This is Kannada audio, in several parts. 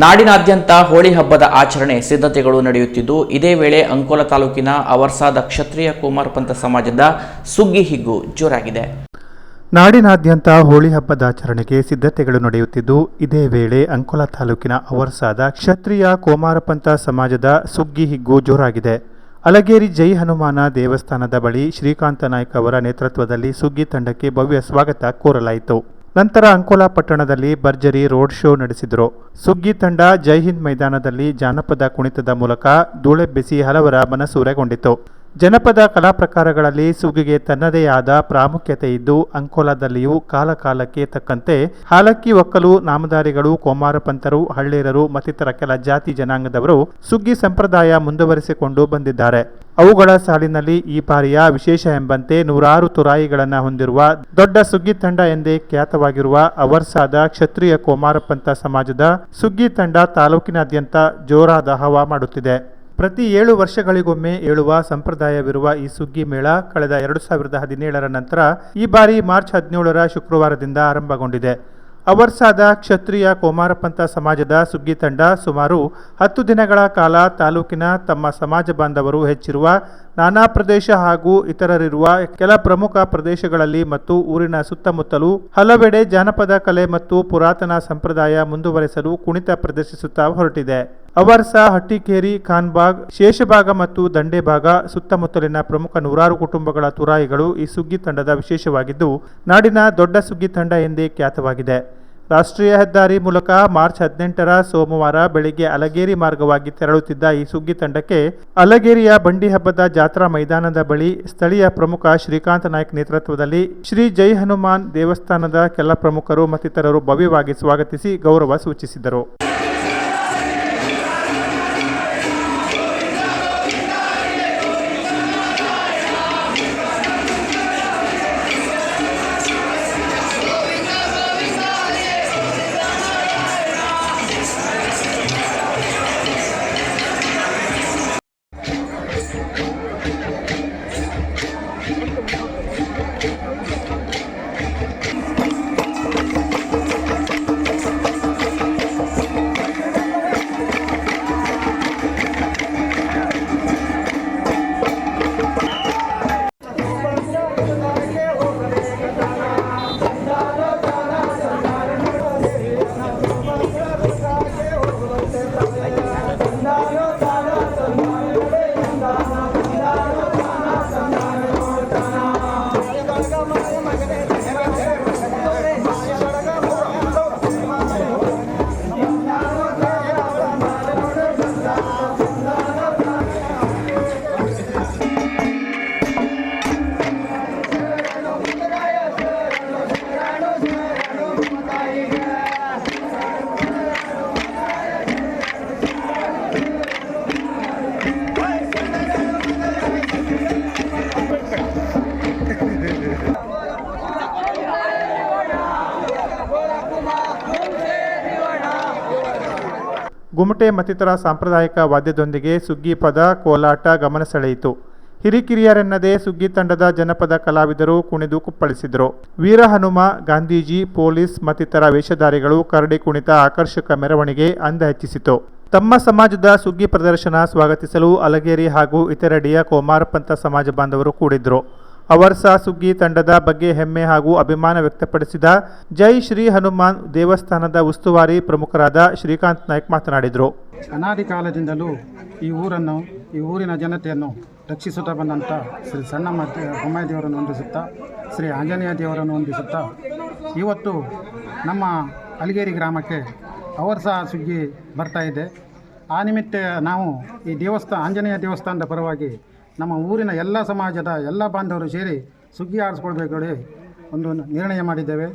ನಾಡಿನಾದ್ಯಂತ ಹೋಳಿ ಹಬ್ಬದ ಆಚರಣೆ ಸಿದ್ಧತೆಗಳು ನಡೆಯುತ್ತಿದ್ದು, ಇದೇ ವೇಳೆ ಅಂಕೋಲ ತಾಲೂಕಿನ ಅವರ್ಸಾದ ಕ್ಷತ್ರಿಯ ಕುಮಾರ್ ಪಂಥ ಸಮಾಜದ ಸುಗ್ಗಿ ಹಿಗ್ಗು ಜೋರಾಗಿದೆ. ನಾಡಿನಾದ್ಯಂತ ಹೋಳಿ ಹಬ್ಬದ ಆಚರಣೆಗೆ ಸಿದ್ಧತೆಗಳು ನಡೆಯುತ್ತಿದ್ದು, ಇದೇ ವೇಳೆ ಅಂಕೋಲ ತಾಲೂಕಿನ ಅವರ್ಸಾದ ಕ್ಷತ್ರಿಯ ಕೋಮಾರಪಂಥ ಸಮಾಜದ ಸುಗ್ಗಿ ಹಿಗ್ಗು ಜೋರಾಗಿದೆ. ಅಲಗೇರಿ ಜೈ ಹನುಮಾನ ದೇವಸ್ಥಾನದ ಬಳಿ ಶ್ರೀಕಾಂತ ನಾಯ್ಕ ಅವರ ನೇತೃತ್ವದಲ್ಲಿ ಸುಗ್ಗಿ ತಂಡಕ್ಕೆ ಭವ್ಯ ಸ್ವಾಗತ ಕೋರಲಾಯಿತು. ನಂತರ ಅಂಕೋಲಾ ಪಟ್ಟಣದಲ್ಲಿ ಭರ್ಜರಿ ರೋಡ್ ಶೋ ನಡೆಸಿದರು. ಸುಗ್ಗಿ ತಂಡ ಜೈ ಹಿಂದ್ ಮೈದಾನದಲ್ಲಿ ಜಾನಪದ ಕುಣಿತದ ಮೂಲಕ ಧೂಳೆಬ್ಬಿಸಿ ಹಲವರ ಮನಸೂರೆಗೊಂಡಿತು ಜನಪದ ಕಲಾ ಪ್ರಕಾರಗಳಲ್ಲಿ ಸುಗ್ಗಿಗೆ ತನ್ನದೇ ಆದ ಪ್ರಾಮುಖ್ಯತೆ ಇದ್ದು, ಅಂಕೋಲಾದಲ್ಲಿಯೂ ಕಾಲಕಾಲಕ್ಕೆ ತಕ್ಕಂತೆ ಹಾಲಕ್ಕಿ ಒಕ್ಕಲು ನಾಮಧಾರಿಗಳು ಕೋಮಾರಪಂತರು ಹಳ್ಳೇರರು ಮತ್ತಿತರ ಕೆಲ ಜಾತಿ ಜನಾಂಗದವರು ಸುಗ್ಗಿ ಸಂಪ್ರದಾಯ ಮುಂದುವರಿಸಿಕೊಂಡು ಬಂದಿದ್ದಾರೆ. ಅವುಗಳ ಸಾಲಿನಲ್ಲಿ ಈ ಬಾರಿಯ ವಿಶೇಷ ಎಂಬಂತೆ ನೂರಾರು ತುರಾಯಿಗಳನ್ನು ಹೊಂದಿರುವ ದೊಡ್ಡ ಸುಗ್ಗಿ ತಂಡ ಎಂದೇ ಖ್ಯಾತವಾಗಿರುವ ಅವರ್ಸಾದ ಕ್ಷತ್ರಿಯ ಕೋಮಾರಪಂಥ ಸಮಾಜದ ಸುಗ್ಗಿ ತಂಡ ತಾಲೂಕಿನಾದ್ಯಂತ ಜೋರಾದ ಹವಾ ಮಾಡುತ್ತಿದೆ. ಪ್ರತಿ ಏಳು ವರ್ಷಗಳಿಗೊಮ್ಮೆ ಏಳುವ ಸಂಪ್ರದಾಯವಿರುವ ಈ ಸುಗ್ಗಿ ಮೇಳ ಕಳೆದ ಎರಡು ಸಾವಿರದ ಹದಿನೇಳರ ನಂತರ ಈ ಬಾರಿ ಮಾರ್ಚ್ ಹದಿನೇಳರ ಶುಕ್ರವಾರದಿಂದ ಆರಂಭಗೊಂಡಿದೆ. ಅವರ್ಸಾದ ಕ್ಷತ್ರಿಯ ಕೋಮಾರಪಂಥ ಸಮಾಜದ ಸುಗ್ಗಿ ತಂಡ ಸುಮಾರು ಹತ್ತು ದಿನಗಳ ಕಾಲ ತಾಲೂಕಿನ ತಮ್ಮ ಸಮಾಜ ಬಾಂಧವರು ಹೆಚ್ಚಿರುವ ನಾನಾ ಪ್ರದೇಶ ಹಾಗೂ ಇತರರಿರುವ ಕೆಲ ಪ್ರಮುಖ ಪ್ರದೇಶಗಳಲ್ಲಿ ಮತ್ತು ಊರಿನ ಸುತ್ತಮುತ್ತಲೂ ಹಲವೆಡೆ ಜಾನಪದ ಕಲೆ ಮತ್ತು ಪುರಾತನ ಸಂಪ್ರದಾಯ ಮುಂದುವರೆಸಲು ಕುಣಿತ ಪ್ರದರ್ಶಿಸುತ್ತಾ ಹೊರಟಿದೆ. ಅವರ್ಸ, ಹಟ್ಟಿಕೇರಿ, ಖಾನ್ಬಾಗ್ ಶೇಷಭಾಗ ಮತ್ತು ದಂಡೆಭಾಗ ಸುತ್ತಮುತ್ತಲಿನ ಪ್ರಮುಖ ನೂರಾರು ಕುಟುಂಬಗಳ ತುರಾಯಿಗಳು ಈ ಸುಗ್ಗಿ ತಂಡದ ವಿಶೇಷವಾಗಿದ್ದು, ನಾಡಿನ ದೊಡ್ಡ ಸುಗ್ಗಿ ತಂಡ ಎಂದೇ ಖ್ಯಾತವಾಗಿದೆ. ರಾಷ್ಟ್ರೀಯ ಹೆದ್ದಾರಿ ಮೂಲಕ ಮಾರ್ಚ್ ಹದಿನೆಂಟರ ಸೋಮವಾರ ಬೆಳಿಗ್ಗೆ ಅಲಗೇರಿ ಮಾರ್ಗವಾಗಿ ತೆರಳುತ್ತಿದ್ದ ಈ ಸುಗ್ಗಿ ತಂಡಕ್ಕೆ ಅಲಗೇರಿಯ ಬಂಡಿ ಹಬ್ಬದ ಜಾತ್ರಾ ಮೈದಾನದ ಬಳಿ ಸ್ಥಳೀಯ ಪ್ರಮುಖ ಶ್ರೀಕಾಂತ ನಾಯ್ಕ್ ನೇತೃತ್ವದಲ್ಲಿ ಶ್ರೀ ಜೈ ಹನುಮಾನ್ ದೇವಸ್ಥಾನದ ಕೆಲ ಪ್ರಮುಖರು ಮತ್ತಿತರರು ಭವ್ಯವಾಗಿ ಸ್ವಾಗತಿಸಿ ಗೌರವ ಸೂಚಿಸಿದರು. ಗುಮಟೆ ಮತ್ತಿತರ ಸಾಂಪ್ರದಾಯಿಕ ವಾದ್ಯದೊಂದಿಗೆ ಸುಗ್ಗಿ ಪದ ಕೋಲಾಟ ಗಮನ ಸೆಳೆಯಿತು. ಹಿರಿಕಿರಿಯರೆನ್ನದೇ ಸುಗ್ಗಿ ತಂಡದ ಜನಪದ ಕಲಾವಿದರು ಕುಣಿದು ಕುಪ್ಪಳಿಸಿದರು. ವೀರ ಹನುಮ ಗಾಂಧೀಜಿ, ಪೊಲೀಸ್ ಮತ್ತಿತರ ವೇಷಧಾರಿಗಳು ಕರಡಿ ಕುಣಿತ ಆಕರ್ಷಕ ಮೆರವಣಿಗೆ ಅಂದ ಹೆಚ್ಚಿಸಿತು. ತಮ್ಮ ಸಮಾಜದ ಸುಗ್ಗಿ ಪ್ರದರ್ಶನ ಸ್ವಾಗತಿಸಲು ಅಲಗೇರಿ ಹಾಗೂ ಇತರೆಡೆಯ ಕೋಮಾರಪಂಥ ಸಮಾಜ ಬಾಂಧವರು ಕೂಡಿದ್ರು. ಅವರ್ಸ ಸುಗ್ಗಿ ತಂಡದ ಬಗ್ಗೆ ಹೆಮ್ಮೆ ಹಾಗೂ ಅಭಿಮಾನ ವ್ಯಕ್ತಪಡಿಸಿದ ಜೈ ಶ್ರೀ ಹನುಮಾನ್ ದೇವಸ್ಥಾನದ ಉಸ್ತುವಾರಿ ಪ್ರಮುಖರಾದ ಶ್ರೀಕಾಂತ್ ನಾಯ್ಕ್ ಮಾತನಾಡಿದರು. ಅನಾದಿ ಕಾಲದಿಂದಲೂ ಈ ಊರನ್ನು, ಈ ಊರಿನ ಜನತೆಯನ್ನು ರಕ್ಷಿಸುತ್ತಾ ಬಂದಂಥ ಶ್ರೀ ಸಣ್ಣ ಬೊಮ್ಮಾಯಿ ದೇವರನ್ನು ಹೊಂದಿಸುತ್ತಾ ಶ್ರೀ ಆಂಜನೇಯ ದೇವರನ್ನು ಹೊಂದಿಸುತ್ತಾ ಇವತ್ತು ನಮ್ಮ ಅಲಿಗೇರಿ ಗ್ರಾಮಕ್ಕೆ ಅವರ್ಸ ಸುಗ್ಗಿ ಬರ್ತಾ ಇದೆ. ಆ ನಿಮಿತ್ತ ನಾವು ಈ ದೇವಸ್ಥಾನ ಆಂಜನೇಯ ದೇವಸ್ಥಾನದ ಪರವಾಗಿ ನಮ್ಮ ಊರಿನ ಎಲ್ಲ ಸಮಾಜದ ಎಲ್ಲ ಬಾಂಧವರು ಸೇರಿ ಸುಗ್ಗಿ ಆಡಿಸ್ಕೊಳ್ಬೇಕು ಹೇಳಿ ಒಂದು ನಿರ್ಣಯ ಮಾಡಿದ್ದೇವೆ.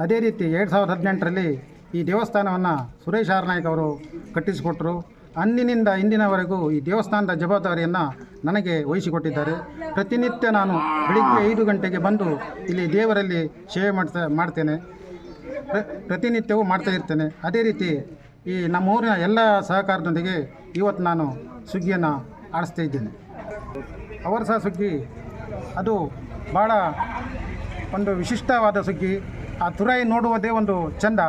ಅದೇ ರೀತಿ ಎರಡು ಸಾವಿರದ ಹದಿನೆಂಟರಲ್ಲಿ ಈ ದೇವಸ್ಥಾನವನ್ನು ಸುರೇಶ್ ಆರ್ ನಾಯ್ಕ್ ಅವರು ಕಟ್ಟಿಸಿಕೊಟ್ಟರು ಅಂದಿನಿಂದ ಇಂದಿನವರೆಗೂ ಈ ದೇವಸ್ಥಾನದ ಜವಾಬ್ದಾರಿಯನ್ನು ನನಗೆ ವಹಿಸಿಕೊಟ್ಟಿದ್ದಾರೆ. ಪ್ರತಿನಿತ್ಯ ನಾನು ಬೆಳಿಗ್ಗೆ ಐದು ಗಂಟೆಗೆ ಬಂದು ಇಲ್ಲಿ ದೇವರಲ್ಲಿ ಸೇವೆ ಮಾಡ್ತಾ, ಮಾಡ್ತೇನೆ. ಪ್ರ- ಪ್ರತಿನಿತ್ಯವೂ ಮಾಡ್ತಾ ಇರ್ತೇನೆ. ಅದೇ ರೀತಿ ಈ ನಮ್ಮ ಊರಿನ ಎಲ್ಲ ಸಹಕಾರದೊಂದಿಗೆ ಇವತ್ತು ನಾನು ಸುಗ್ಗಿಯನ್ನು ಆಡಿಸ್ತಾ ಇದ್ದೇನೆ. ಅವರ ಸಹ ಸುಗ್ಗಿ. ಅದು ಭಾಳ ಒಂದು ವಿಶಿಷ್ಟವಾದ ಸುಗ್ಗಿ. ಆ ತುರಾಯಿ ನೋಡುವುದೇ ಒಂದು ಚಂದ.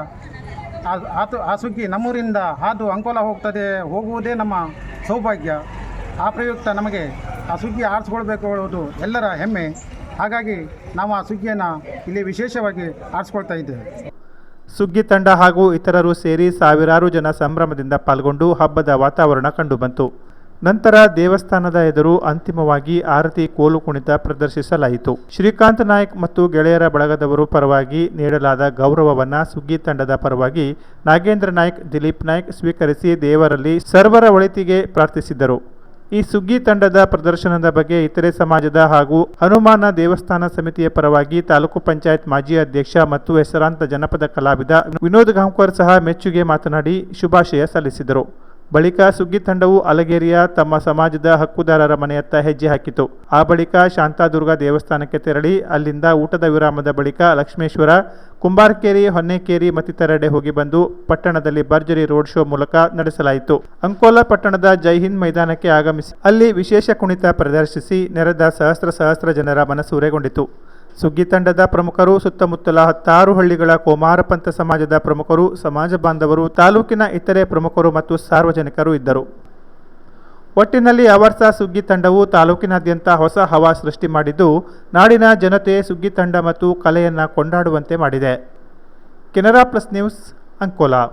ಆತು ಆ ಸುಗ್ಗಿ ನಮ್ಮೂರಿಂದ ಹಾದು ಅಂಕೋಲ ಹೋಗ್ತದೆ, ಹೋಗುವುದೇ ನಮ್ಮ ಸೌಭಾಗ್ಯ. ಆ ಪ್ರಯುಕ್ತ ನಮಗೆ ಆ ಸುಗ್ಗಿ ಆರಿಸ್ಕೊಳ್ಬೇಕು ಹೇಳುವುದು ಎಲ್ಲರ ಹೆಮ್ಮೆ. ಹಾಗಾಗಿ ನಾವು ಆ ಸುಗ್ಗಿಯನ್ನು ಇಲ್ಲಿ ವಿಶೇಷವಾಗಿ ಆರಿಸ್ಕೊಳ್ತಾ ಇದ್ದೇವೆ. ಸುಗ್ಗಿ ತಂಡ ಹಾಗೂ ಇತರರು ಸೇರಿ ಸಾವಿರಾರು ಜನ ಸಂಭ್ರಮದಿಂದ ಪಾಲ್ಗೊಂಡು ಹಬ್ಬದ ವಾತಾವರಣ ಕಂಡುಬಂತು. ನಂತರ ದೇವಸ್ಥಾನದ ಎದುರು ಅಂತಿಮವಾಗಿ ಆರತಿ ಕೋಲು ಕುಣಿತ ಪ್ರದರ್ಶಿಸಲಾಯಿತು. ಶ್ರೀಕಾಂತ್ ನಾಯ್ಕ್ ಮತ್ತು ಗೆಳೆಯರ ಬಳಗದವರು ಪರವಾಗಿ ನೀಡಲಾದ ಗೌರವವನ್ನು ಸುಗ್ಗಿ ತಂಡದ ಪರವಾಗಿ ನಾಗೇಂದ್ರ ನಾಯ್ಕ್, ದಿಲೀಪ್ ನಾಯ್ಕ್ ಸ್ವೀಕರಿಸಿ ದೇವರಲ್ಲಿ ಸರ್ವರ ಒಳಿತಿಗೆ ಪ್ರಾರ್ಥಿಸಿದರು. ಈ ಸುಗ್ಗಿ ತಂಡದ ಪ್ರದರ್ಶನದ ಬಗ್ಗೆ ಇತರೆ ಸಮಾಜದ ಹಾಗೂ ಹನುಮಾನ ದೇವಸ್ಥಾನ ಸಮಿತಿಯ ಪರವಾಗಿ ತಾಲೂಕು ಪಂಚಾಯತ್ ಮಾಜಿ ಅಧ್ಯಕ್ಷ ಮತ್ತು ಹೆಸರಾಂತ ಜನಪದ ಕಲಾವಿದ ವಿನೋದ್ ಗಾಂವ್ಕರ್ ಸಹ ಮೆಚ್ಚುಗೆ ಮಾತನಾಡಿ ಶುಭಾಶಯ ಸಲ್ಲಿಸಿದರು. ಬಳಿಕ ಸುಗ್ಗಿ ತಂಡವು ಅಲಗೇರಿಯ ತಮ್ಮ ಸಮಾಜದ ಹಕ್ಕುದಾರರ ಮನೆಯತ್ತ ಹೆಜ್ಜೆ ಹಾಕಿತು. ಆ ಬಳಿಕ ಶಾಂತಾದುರ್ಗ ದೇವಸ್ಥಾನಕ್ಕೆ ತೆರಳಿ ಅಲ್ಲಿಂದ ಊಟದ ವಿರಾಮದ ಬಳಿಕ ಲಕ್ಷ್ಮೇಶ್ವರ, ಕುಂಬಾರ್ಕೇರಿ, ಹೊನ್ನೇಕೇರಿ ಮತ್ತಿತರೆಡೆ ಹೋಗಿ ಬಂದು ಪಟ್ಟಣದಲ್ಲಿ ಭರ್ಜರಿ ರೋಡ್ ಶೋ ಮೂಲಕ ನಡೆಸಲಾಯಿತು. ಅಂಕೋಲಾ ಪಟ್ಟಣದ ಜೈ ಹಿಂದ್ ಮೈದಾನಕ್ಕೆ ಆಗಮಿಸಿ ಅಲ್ಲಿ ವಿಶೇಷ ಕುಣಿತ ಪ್ರದರ್ಶಿಸಿ ನೆರೆದ ಸಹಸ್ರ ಸಹಸ್ರ ಜನರ ಮನಸೂರೆಗೊಂಡಿತು ಸುಗ್ಗಿ ತಂಡದ ಪ್ರಮುಖರು, ಸುತ್ತಮುತ್ತಲ ಹತ್ತಾರು ಹಳ್ಳಿಗಳ ಕೋಮಾರಪಂಥ ಸಮಾಜದ ಪ್ರಮುಖರು, ಸಮಾಜ ಬಾಂಧವರು, ತಾಲೂಕಿನ ಇತರೆ ಪ್ರಮುಖರು ಮತ್ತು ಸಾರ್ವಜನಿಕರು ಇದ್ದರು. ಒಟ್ಟಿನಲ್ಲಿ ಅವರ್ಸ ಸುಗ್ಗಿ ತಂಡವು ತಾಲೂಕಿನಾದ್ಯಂತ ಹೊಸ ಹವಾ ಸೃಷ್ಟಿ ಮಾಡಿದ್ದು, ನಾಡಿನ ಜನತೆ ಸುಗ್ಗಿ ತಂಡ ಮತ್ತು ಕಲೆಯನ್ನು ಕೊಂಡಾಡುವಂತೆ ಮಾಡಿದೆ. Canara plus news Ankola.